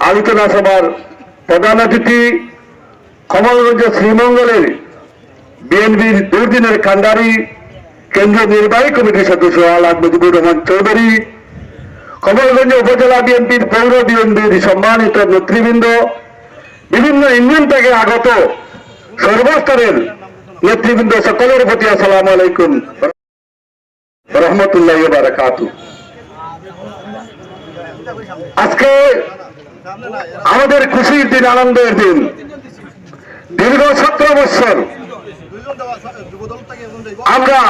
আলোচনা সভার প্রধান অতিথি কমলগঞ্জ শ্রীমঙ্গলের বিএনপির দুর্দিনের কান্ডারি কেন্দ্রীয় নির্বাহী কমিটির সদস্য আলাদ মুজিবুর রহমান চৌধুরী, কমলগঞ্জ উপজেলা বিএনপির পৌর বিএনপির সম্মানিত নেতৃবৃন্দ বিভিন্ন ইউনিয়ন থেকে আগত সর্বস্তরের নেতৃবৃন্দ সকলের প্রতি আসসালাম আলাইকুম রহমতুল্লাহ বারাকাতু। আজকে আমাদের খুশির দিন, আনন্দের দিন। দীর্ঘ সতেরো বছর আমরা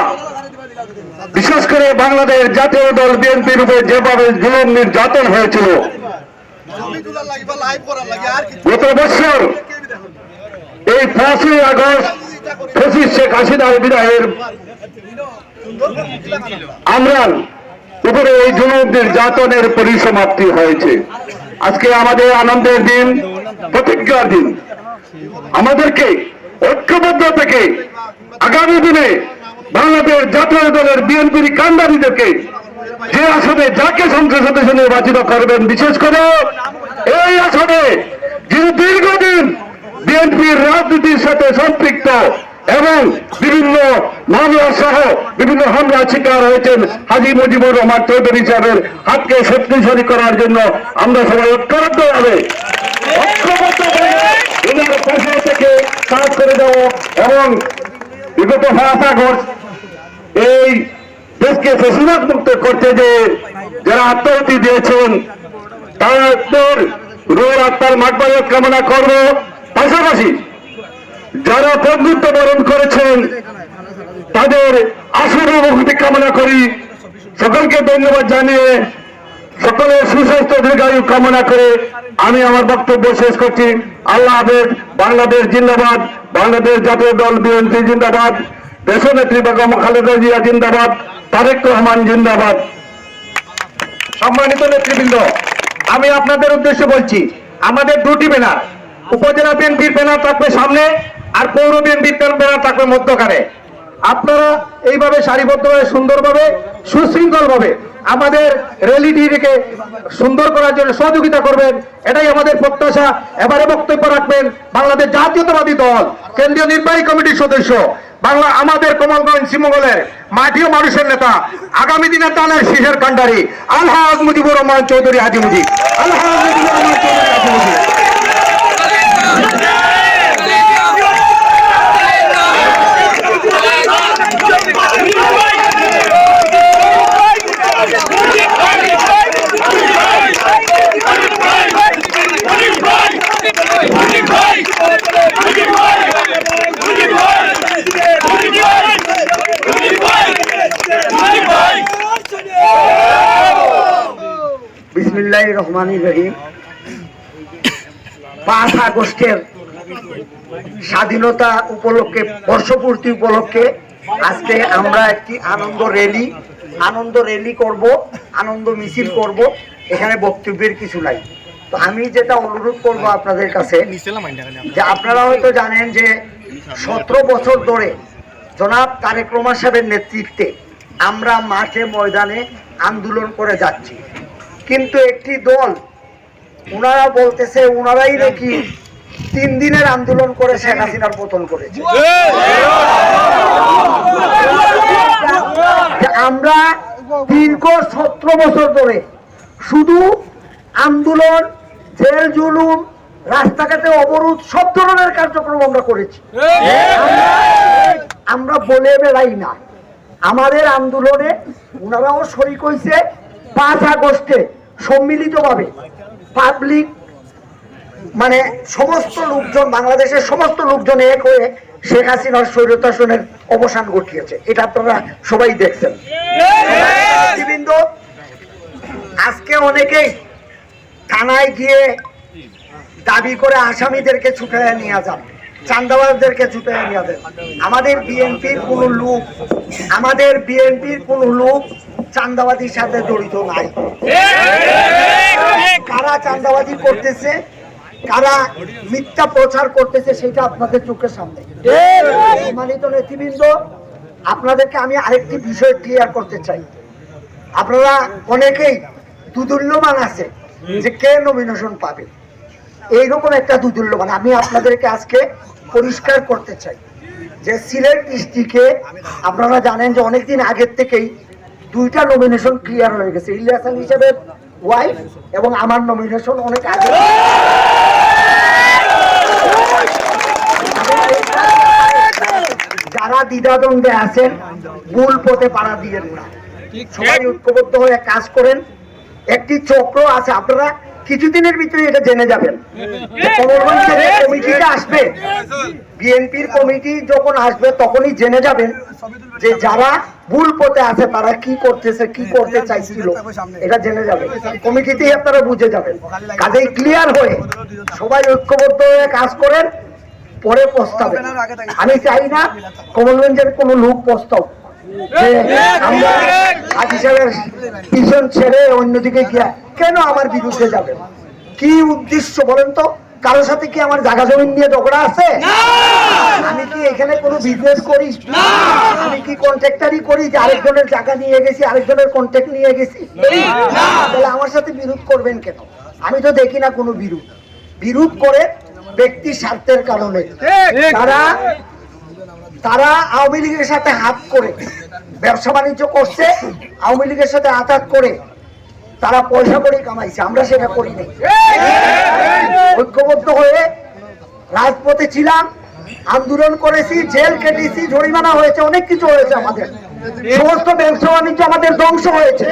বিশেষ করে বাংলাদেশ জাতীয় দল বিএনপির উপরে যেভাবে জুলুম নির্যাতন হয়েছিল গত বছর এই পাঁচই আগস্ট পঁচিশ শেখ হাসিনার বিদায়ের আমরা উপরে এই জুলুম নির্যাতনের পরিসমাপ্তি হয়েছে। আজকে আমাদের আনন্দের দিন প্রতিজ্ঞার দিন। আমাদেরকে ঐক্যবদ্ধ থেকে আগামী দিনে বাংলাদেশ জাতীয় দলের বিএনপির কান্ডারিদেরকে যে আসনে যাকে সংসদ সদস্য নির্বাচিত করবেন বিশেষ করে এই আসনে যিনি দীর্ঘদিন বিএনপির রাজনীতির সাথে সম্পৃক্ত এবং বিভিন্ন মামলা সহ বিভিন্ন হামলা শিকার হয়েছেন হাজি মুজিবুর রহমান চৌধুরী সাহেবের হাতকে শক্তিশালী করার জন্য আমরা সবাই ঐক্যবদ্ধ হবে থেকে কাজ করে দেব এবং বিগত পাঁচ আগস্ট এই দেশকে ফেসিবাদ মুক্ত করতে যে যারা আত্মহতি দিয়েছেন তাদের রোগ আত্মার মাঠবায়ত কামনা করব। পাশাপাশি যারা বন্ধুত্ব বরণ করেছেন, তাদের আসল অনুভূতি কামনা করি। সকলকে ধন্যবাদ জানিয়ে সকলের সুস্বাস্থ্য দীর্ঘায়ু কামনা করে আমি আমার বক্তব্য শেষ করছি। আল্লাহ হাফেজ, বাংলাদেশ জিন্দাবাদ, বাংলাদেশ জাতীয় দল বিএনপি জিন্দাবাদ, দেশনেত্রী বেগম খালেদা জিয়া জিন্দাবাদ, তারেক রহমান জিন্দাবাদ। সম্মানিত নেতৃবৃন্দ আমি আপনাদের উদ্দেশ্যে বলছি, আমাদের দুটি ব্যানার, উপজেলা বিএনপির ব্যানার থাকবে সামনে আর পৌর বিএনপির ব্যানার থাকবে মধ্যখানে। আপনারা এইভাবে সারিবদ্ধভাবে, সুন্দরভাবে সুশৃঙ্খলভাবে আমাদের র্যালিটিকে সুন্দর করার জন্য সহযোগিতা করবেন, এটাই আমাদের প্রত্যাশা। এবারে বক্তব্য রাখবেন বাংলাদেশ জাতীয়তাবাদী দল, কেন্দ্রীয় নির্বাহী কমিটির সদস্য, বাংলা আমাদের কমলগঞ্জ শ্রীমঙ্গলের মাটিও মানুষের নেতা, আগামী দিনের টানের শীষের কান্ডারি আলহাজ মুজিবুর রহমান চৌধুরী হাজি মুজিব আলহাজ মুজিবুর রহমান চৌধুরী হাজি বিসমিল্লাহ রহমান রহিম। পাঁচ আগস্টের স্বাধীনতা উপলক্ষে, বর্ষপূর্তি উপলক্ষে আজকে আমরা একটি আনন্দ র্যালি আনন্দ র্যালি করব, আনন্দ মিছিল করব। এখানে বক্তব্যের কিছু নাই। তো আমি যেটা অনুরোধ করব আপনাদের কাছে, যে আপনারা হয়তো জানেন যে সতেরো বছর ধরে জনাব তারেক রহমান সাহেবের নেতৃত্বে আমরা মাঠে ময়দানে আন্দোলন করে যাচ্ছি। কিন্তু একটি দল ওনারা বলতেছে ওনারাই নাকি তিন দিনের আন্দোলন করে শেখ হাসিনার পতন করেছে। আমরা দীর্ঘ সতেরো বছর ধরে শুধু আন্দোলন, জেল, জুলুম, রাস্তাঘাটে অবরোধ, সব ধরনের কার্যক্রম আমরা করেছি। আমরা বলে বেড়াই না। আমাদের আন্দোলনে ওনারাও শরিক হয়েছে পাঁচ আগস্টে সম্মিলিতভাবে পাবলিক মানে সমস্ত লোকজন, বাংলাদেশের সমস্ত লোকজন এক হয়ে শেখ হাসিনার স্বৈরতাসনের অবসান ঘটিয়েছে। এটা আপনারা সবাই দেখছেন। আজকে অনেকেই থানায় গিয়ে দাবি করে আসামিদেরকে ছুটে নিয়ে যান চান্দাবাজদেরকে ছুটে নিয়ে যান আমাদের বিএনপির কোন লোক, আমাদের বিএনপির কোন লোক চান্দাবাজির সাথে জড়িত নাই। কারা চান্দাবাজি করতেছে, কারা মিথ্যা প্রচার করতেছে, সেটা আপনাদের চোখের সামনে। সম্মানিত নেতৃবৃন্দ, আপনাদেরকে আমি আরেকটি বিষয় ক্লিয়ার করতে চাই। আপনারা অনেকেই দুদুল্যমান আছে যে কে নমিনেশন পাবে? এইরকম একটা দুদুল্যমান আমি আপনাদেরকে আজকে পরিষ্কার করতে চাই। যে সিলেট ডিস্ট্রিক্টে আপনারা জানেন যে অনেকদিন আগের থেকেই দুইটা নমিনেশন ক্লিয়ার হয়ে গেছে। ইলিয়াস আলী হিসেবে ওয়াইফ এবং আমার নমিনেশন অনেক আগে। যারা দ্বিধাদ্বন্দ্বে আছেন, ভুল পথে পাড়া দিয়ে না। সবাই ঐক্যবদ্ধ হয়ে কাজ করেন। একটি চক্র আছে, আপনারা কিছুদিনের ভিতরে এটা জেনে যাবেন কমিটিটা আসবে বিএনপির কমিটি যখন আসবে তখনই জেনে যাবেন যে যারা ভুল পথে আছে তারা কি করতেছে কি করতে চাইছিল এটা জেনে যাবে কমিটিতেই আপনারা বুঝে যাবেন কাজেই ক্লিয়ার হয়ে সবাই ঐক্যবদ্ধ হয়ে কাজ করেন পরে প্রস্তাবে আমি চাই না কমলগঞ্জের কোনো লোক প্রস্তাব যে আমরা হাজি সাহেবের পিছন ছেড়ে অন্যদিকে গিয়া কেন আমার বিরুদ্ধে যাবে? কি উদ্দেশ্য বলেন তো? কারোর সাথে কি আমার জায়গা নিয়ে ঝগড়া আছে? আমি কি এখানে কোনো বিজনেস করি? আমি কি কন্ট্রাক্টারি করি যে আরেকজনের জায়গা নিয়ে গেছি আরেকজনের কন্ট্যাক্ট নিয়ে গেছি? তাহলে আমার সাথে বিরোধ করবেন কেন? আমি তো দেখি না কোনো বিরোধ। বিরোধ করে ব্যক্তি স্বার্থের কারণে। তারা তারা আওয়ামী লীগের সাথে হাত করে ব্যবসা বাণিজ্য করছে আওয়ামী লীগের সাথে আঘাত করে তারা পয়সা করে কামাইছে। আমরা সেটা করি নাই। ঐক্যবদ্ধ হয়ে রাজপথে ছিলাম আন্দোলন করেছি জেল কেটেছি জরিমানা হয়েছে অনেক কিছু হয়েছে আমাদের। সমস্ত ব্যবসা বাণিজ্য আমাদের ধ্বংস হয়েছে।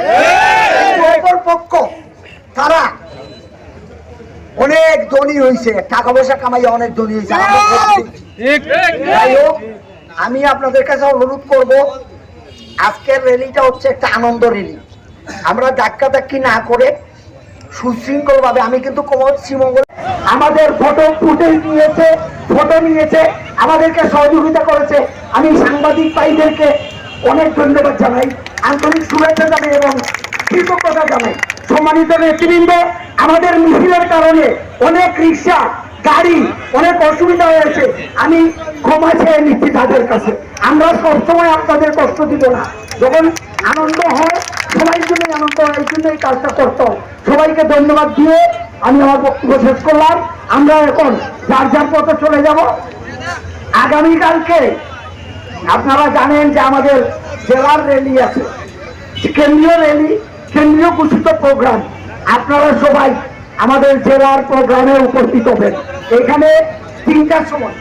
পক্ষ তারা অনেক ধনী হয়েছে টাকা পয়সা কামাইয়া অনেক ধনী হয়েছে আমরা গরিব হয়েছি। যাই হোক আমি আপনাদের কাছে অনুরোধ করব, আজকের র্যালিটা হচ্ছে একটা আনন্দ র্যালি আমরা ধাক্কা ধাক্কি না করে সুশৃঙ্খল ভাবে আমি কিন্তু শ্রীমঙ্গল আমাদের ফটো ফুটেজ নিয়েছে ফটো নিয়েছে, আমাদেরকে সহযোগিতা করেছে। আমি সাংবাদিক ভাইদেরকে অনেক ধন্যবাদ জানাই। আন্তরিক শুভেচ্ছা জানাই এবং কৃতজ্ঞতা জানাই। সম্মানিত নেতৃবৃন্দ, আমাদের মিছিলের কারণে অনেক রিক্সা, গাড়ি অনেক অসুবিধা হয়েছে। আমি ক্ষমা চেয়ে নিচ্ছি তাদের কাছে। আমরা সবসময় আপনাদের কষ্ট দিব না। যখন আনন্দ হয়, সবাই জন্য আনন্দ হয় এই জন্য এই কাজটা করতে। সবাইকে ধন্যবাদ দিয়ে আমি আমার বক্তব্য শেষ করলাম। আমরা এখন যার যার পথে চলে যাব। আগামীকালকে আপনারা জানেন যে আমাদের জেলার র্যালি আছে। কেন্দ্রীয় র্যালি, কেন্দ্রীয় ঘোষিত প্রোগ্রাম। আপনারা সবাই আমাদের জেলার প্রোগ্রামে উপস্থিত হবেন। এখানে তিনটার সময়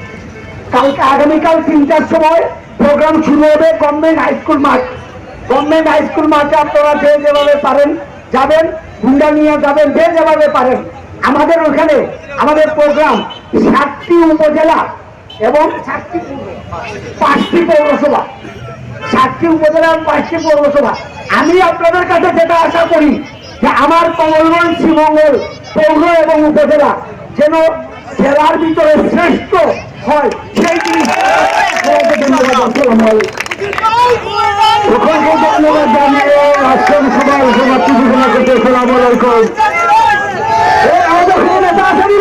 কালকে আগামীকাল তিনটার সময় প্রোগ্রাম শুরু হবে গভর্নমেন্ট হাই স্কুল মাঠ গভর্নমেন্ট হাই স্কুল মাঠে আপনারা যে যেভাবে পারেন, যাবেন, গুন্ডা নিয়ে যাবেন, যে যেভাবে পারেন। আমাদের ওখানে, আমাদের প্রোগ্রাম সাতটি উপজেলা এবং সাতটি পাঁচটি পৌরসভা। সাতটি উপজেলা এবং পাঁচটি পৌরসভা। আমি আপনাদের কাছে যেটা আশা করি, যে আমার কমলগঞ্জ শ্রীমঙ্গল পৌর এবং উপজেলা যেন জেলার ভিতরে শ্রেষ্ঠ হয় সেই জিনিস সবাইকে ধন্যবাদ জানিয়ে আজকের সভার সমাপ্তি ঘোষণা করতে আসসালামু আলাইকুম আমাদের নেতা আসেনি?